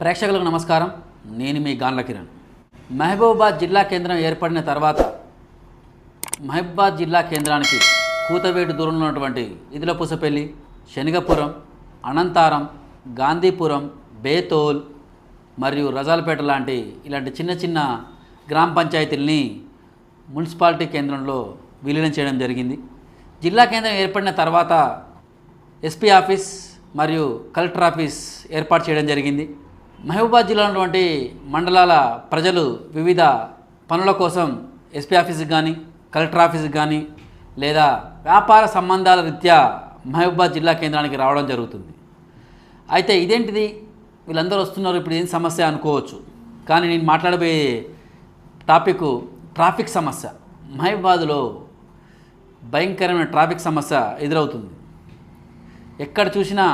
ప్రేక్షకులకు నమస్కారం. నేను మీ గాన్ల కిరణ్. మహబూబాబాద్ జిల్లా కేంద్రం ఏర్పడిన తర్వాత మహబూబాబాద్ జిల్లా కేంద్రానికి కూతవేటు దూరంలో ఉన్నటువంటి ఇదిలపుసపల్లి శనిగపురం అనంతారం గాంధీపురం బేతోల్ మరియు రజాలపేట లాంటి ఇలాంటి చిన్న చిన్న గ్రామ పంచాయతీల్ని మున్సిపాలిటీ కేంద్రంలో విలీనం చేయడం జరిగింది. జిల్లా కేంద్రం ఏర్పడిన తర్వాత ఎస్పీ ఆఫీస్ మరియు కలెక్టర్ ఆఫీస్ ఏర్పాటు చేయడం జరిగింది. మహబూబాద్ జిల్లాలో ఉన్నటువంటి మండలాల ప్రజలు వివిధ పనుల కోసం ఎస్పీ ఆఫీస్కి కానీ కలెక్టర్ ఆఫీస్కి కానీ లేదా వ్యాపార సంబంధాల రీత్యా మహబూబాద్ జిల్లా కేంద్రానికి రావడం జరుగుతుంది. అయితే ఇదేంటిది? వీళ్ళందరూ వస్తున్నారు ఇప్పుడు ఏం సమస్య అనుకోవచ్చు. కానీ నేను మాట్లాడబోయే టాపిక్ ట్రాఫిక్ సమస్య. మహబూబాద్లో భయంకరమైన ట్రాఫిక్ సమస్య ఎదురవుతుంది. ఎక్కడ చూసినా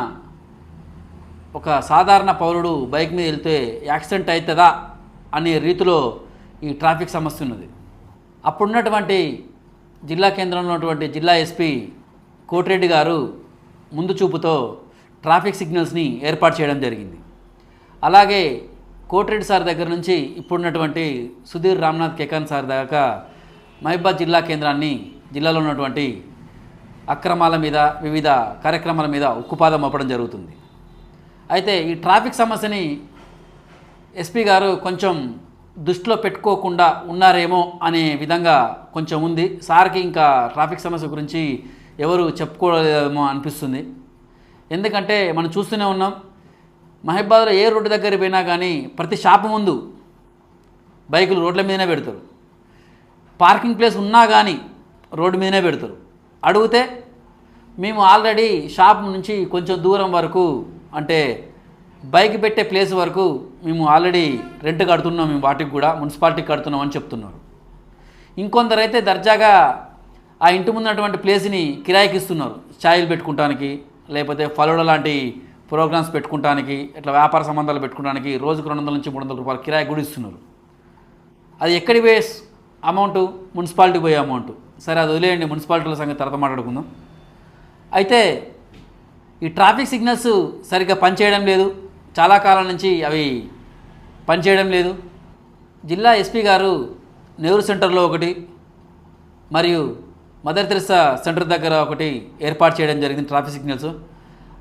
ఒక సాధారణ పౌరుడు బైక్ మీద వెళ్తే యాక్సిడెంట్ అవుతుందా అనే రీతిలో ఈ ట్రాఫిక్ సమస్య ఉన్నది. అప్పుడున్నటువంటి జిల్లా కేంద్రంలో ఉన్నటువంటి జిల్లా ఎస్పీ కోటిరెడ్డి గారు ముందు చూపుతో ట్రాఫిక్ సిగ్నల్స్ని ఏర్పాటు చేయడం జరిగింది. అలాగే కోటిరెడ్డి సార్ దగ్గర నుంచి ఇప్పుడున్నటువంటి సుధీర్ రామ్నాథ్ కేకాన్ సార్ దాకా మహిబాద్ జిల్లా కేంద్రాన్ని జిల్లాలో ఉన్నటువంటి అక్రమాల మీద వివిధ కార్యక్రమాల మీద ఉక్కుపాదం అవ్వడం జరుగుతుంది. అయితే ఈ ట్రాఫిక్ సమస్యని ఎస్పీ గారు కొంచెం దృష్టిలో పెట్టుకోకుండా ఉన్నారేమో అనే విధంగా కొంచెం ఉంది. సార్కి ఇంకా ట్రాఫిక్ సమస్య గురించి ఎవరు చెప్పుకోలేమో అనిపిస్తుంది. ఎందుకంటే మనం చూస్తూనే ఉన్నాం మహిబాద్లో ఏ రోడ్డు దగ్గర పోయినా కానీ ప్రతి షాపు ముందు బైకులు రోడ్ల మీదనే పెడతారు. పార్కింగ్ ప్లేస్ ఉన్నా కానీ రోడ్డు మీదనే పెడతారు. అడిగితే మేము ఆల్రెడీ షాప్ నుంచి కొంచెం దూరం వరకు అంటే బైక్ పెట్టే ప్లేస్ వరకు మేము ఆల్రెడీ రెంట్ కడుతున్నాం మేము వాటికి కూడా మున్సిపాలిటీకి కడుతున్నాం అని చెప్తున్నారు. ఇంకొందరైతే దర్జాగా ఆ ఇంటి ముందున్నటువంటి ప్లేస్ని కిరాయికి ఇస్తున్నారు ఛాయలు పెట్టుకుంటానికి లేకపోతే ఫలోడ లాంటి ప్రోగ్రామ్స్ పెట్టుకుంటానికి ఇట్లా వ్యాపార సంబంధాలు పెట్టుకోవడానికి రోజుకు రెండు వందల నుంచి మూడు వందల రూపాయలు కిరాయి కూడా ఇస్తున్నారు. అది ఎక్కడి వేస్ అమౌంట్? మున్సిపాలిటీ పోయే అమౌంట్. సరే అది వదిలేయండి మున్సిపాలిటీల సంగతి తర్వాత మాట్లాడుకుందాం. అయితే ఈ ట్రాఫిక్ సిగ్నల్స్ సరిగ్గా పనిచేయడం లేదు. చాలా కాలం నుంచి అవి పనిచేయడం లేదు. జిల్లా ఎస్పీ గారు నెహ్రూ సెంటర్లో ఒకటి మరియు మదర్ తెరసా సెంటర్ దగ్గర ఒకటి ఏర్పాటు చేయడం జరిగింది ట్రాఫిక్ సిగ్నల్స్.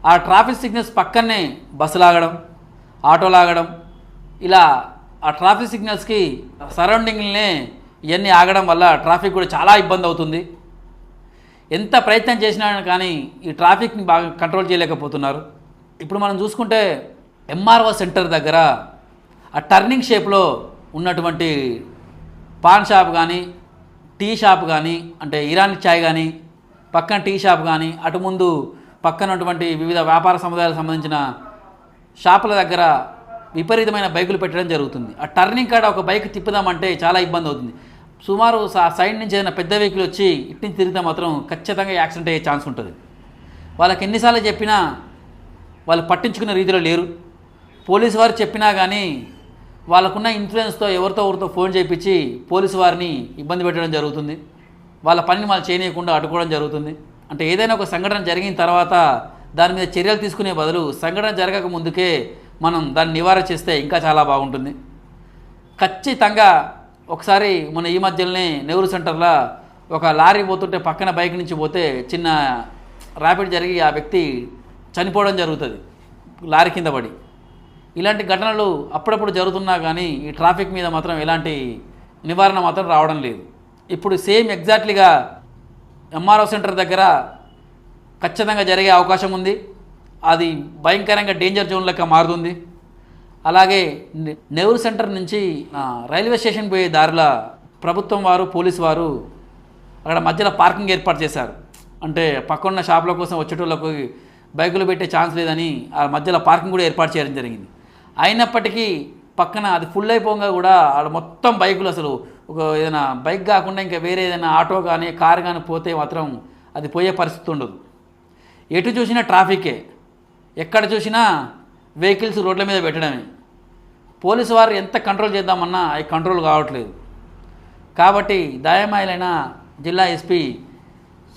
ఆ ట్రాఫిక్ సిగ్నల్స్ పక్కనే బస్సు లాగడం ఆటో లాగడం ఇలా ఆ ట్రాఫిక్ సిగ్నల్స్కి సరౌండింగ్లనే ఇవన్నీ ఆగడం వల్ల ట్రాఫిక్ కూడా చాలా ఇబ్బంది అవుతుంది. ఎంత ప్రయత్నం చేసినా కానీ ఈ ట్రాఫిక్ని బాగా కంట్రోల్ చేయలేకపోతున్నారు. ఇప్పుడు మనం చూసుకుంటే ఎంఆర్ఓ సెంటర్ దగ్గర ఆ టర్నింగ్ షేప్లో ఉన్నటువంటి పాన్ షాప్ కానీ టీ షాప్ కానీ అంటే ఇరానీ చాయ్ కానీ పక్కన టీ షాప్ కానీ అటు ముందు పక్కనటువంటి వివిధ వ్యాపార సముదాయాలకు సంబంధించిన షాపుల దగ్గర విపరీతమైన బైకులు పెట్టడం జరుగుతుంది. ఆ టర్నింగ్ కాడ ఒక బైక్ తిప్పుదామంటే చాలా ఇబ్బంది అవుతుంది. సుమారు సైడ్ నుంచి ఏదైనా పెద్ద వెహికల్ వచ్చి ఇట్టి తిరిగితే మాత్రం ఖచ్చితంగా యాక్సిడెంట్ అయ్యే ఛాన్స్ ఉంటుంది. వాళ్ళకి ఎన్నిసార్లు చెప్పినా వాళ్ళు పట్టించుకునే రీతిలో లేరు. పోలీసు వారు చెప్పినా కానీ వాళ్ళకున్న ఇన్ఫ్లుయెన్స్తో ఎవరితో ఎవరితో ఫోన్ చేయించి పోలీసు వారిని ఇబ్బంది పెట్టడం జరుగుతుంది. వాళ్ళ పనిని వాళ్ళు చేయనీయకుండా అడ్డుకోవడం జరుగుతుంది. అంటే ఏదైనా ఒక సంఘటన జరిగిన తర్వాత దాని మీద చర్యలు తీసుకునే బదులు సంఘటన జరగక ముందుకే మనం దాన్ని నివారణ చేస్తే ఇంకా చాలా బాగుంటుంది. ఖచ్చితంగా ఒకసారి మన ఈ మధ్యలోనే నెహ్రూ సెంటర్లో ఒక లారీ పోతుంటే పక్కన బైక్ నుంచి పోతే చిన్న ర్యాపిడ్ జరిగి ఆ వ్యక్తి చనిపోవడం జరుగుతుంది లారీ కింద పడి. ఇలాంటి ఘటనలు అప్పుడప్పుడు జరుగుతున్నా కానీ ఈ ట్రాఫిక్ మీద మాత్రం ఎలాంటి నివారణ మాత్రం రావడం లేదు. ఇప్పుడు సేమ్ ఎగ్జాక్ట్లీగా ఎంఆర్ఓ సెంటర్ దగ్గర ఖచ్చితంగా జరిగే అవకాశం ఉంది. అది భయంకరంగా డేంజర్ జోన్ లెక్క మారుతుంది. అలాగే నె- నెహ్రూ సెంటర్ నుంచి రైల్వే స్టేషన్ పోయే దారిలో ప్రభుత్వం వారు పోలీసు వారు అక్కడ మధ్యలో పార్కింగ్ ఏర్పాటు చేశారు. అంటే పక్కన్న షాపుల కోసం వచ్చేటోళ్ళకు బైకులు పెట్టే ఛాన్స్ లేదని ఆ మధ్యలో పార్కింగ్ కూడా ఏర్పాటు చేయడం జరిగింది. అయినప్పటికీ పక్కన అది ఫుల్ అయిపోగా కూడా ఆడ మొత్తం బైకులు అసలు ఒక ఏదైనా బైక్ కాకుండా ఇంకా వేరే ఏదైనా ఆటో కానీ కార్ కానీ పోతే మాత్రం అది పోయే పరిస్థితి ఉండదు. ఎటు చూసినా ట్రాఫికే ఎక్కడ చూసినా వెహికల్స్ రోడ్ల మీద పెట్టడమే. పోలీసు వారు ఎంత కంట్రోల్ చేద్దామన్నా అవి కంట్రోల్ కావట్లేదు. కాబట్టి దాయమాయలైన జిల్లా ఎస్పీ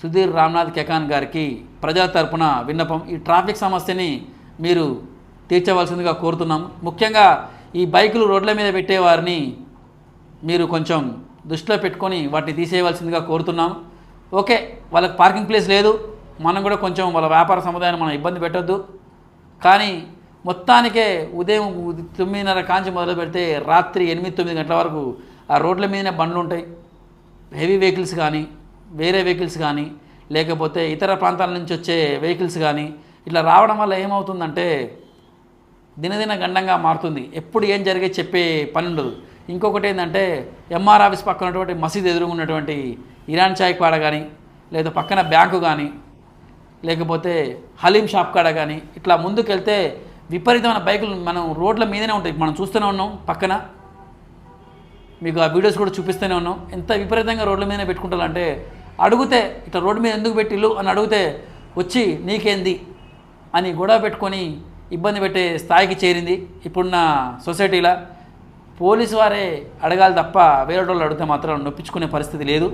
సుధీర్ రామ్నాథ్ కెకాన్ గారికి ప్రజల తరపున విన్నపం ఈ ట్రాఫిక్ సమస్యని మీరు తీర్చవలసిందిగా కోరుతున్నాం ముఖ్యంగా ఈ బైకులు రోడ్ల మీద పెట్టేవారిని మీరు కొంచెం దృష్టిలో పెట్టుకొని వాటిని తీసేయవలసిందిగా కోరుతున్నాం ఓకే వాళ్ళకి పార్కింగ్ ప్లేస్ లేదు. మనం కూడా కొంచెం వాళ్ళ వ్యాపార సముదాయాన్ని మనం ఇబ్బంది పెట్టద్దు. కానీ మొత్తానికే ఉదయం తొమ్మిదిన్నర కాంచి మొదలు పెడితే రాత్రి ఎనిమిది తొమ్మిది గంటల వరకు ఆ రోడ్ల మీదనే బండ్లు ఉంటాయి. హెవీ వెహికల్స్ కానీ వేరే వెహికల్స్ కానీ లేకపోతే ఇతర ప్రాంతాల నుంచి వచ్చే వెహికల్స్ కానీ ఇట్లా రావడం వల్ల ఏమవుతుందంటే దినదిన గండంగా మారుతుంది. ఎప్పుడు ఏం జరిగే చెప్పే పని ఉండదు. ఇంకొకటి ఏంటంటే ఎంఆర్ ఆఫీస్ పక్కన ఉన్నటువంటి మసీద్ ఎదురుగున్నటువంటి ఇరాన్ చాయ్ కాడ కానీ లేదా పక్కన బ్యాంకు కానీ లేకపోతే హలీం షాప్ కాడ కానీ ఇట్లా ముందుకెళ్తే విపరీతమైన బైకులు మనం రోడ్ల మీదనే ఉంటాయి. మనం చూస్తూనే ఉన్నాం పక్కన. మీకు ఆ వీడియోస్ కూడా చూపిస్తూనే ఉన్నాం. ఎంత విపరీతంగా రోడ్ల మీదనే పెట్టుకుంటారంటే అడిగితే ఇట్లా రోడ్డు మీద ఎందుకు పెట్టిల్లు అని అడిగితే వచ్చి నీకేంది? అని గొడవ పెట్టుకొని ఇబ్బంది పెట్టే స్థాయికి చేరింది ఇప్పుడున్న సొసైటీలో. పోలీసు వారే అడగాలి తప్ప వేరే వాళ్ళు అడిగితే మాత్రం నొప్పించుకునే పరిస్థితి లేదు.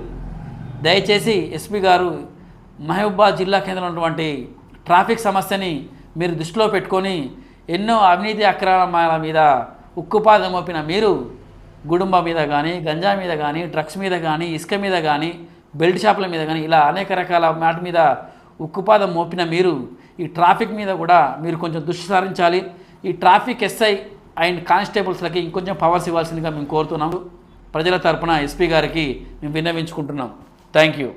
దయచేసి ఎస్పీ గారు మహబూబాద్ జిల్లా కేంద్రంలో ఉన్నటువంటి ట్రాఫిక్ సమస్యని మీరు దృష్టిలో పెట్టుకొని ఎన్నో అవినీతి అక్రమాల మీద ఉక్కుపాదం మోపిన మీరు గుడుంబ మీద కానీ గంజా మీద కానీ డ్రగ్స్ మీద కానీ ఇసుక మీద కానీ బెల్ట్ షాపుల మీద కానీ ఇలా అనేక రకాల మాట మీద ఉక్కుపాదం మోపిన మీరు ఈ ట్రాఫిక్ మీద కూడా మీరు కొంచెం దృష్టి సారించాలి. ఈ ట్రాఫిక్ ఎస్ఐ అండ్ కానిస్టేబుల్స్లకి ఇంకొంచెం పవర్స్ ఇవ్వాల్సిందిగా మేము కోరుతున్నాము. ప్రజల తరపున ఎస్పీ గారికి మేము విన్నవించుకుంటున్నాం. Thank you.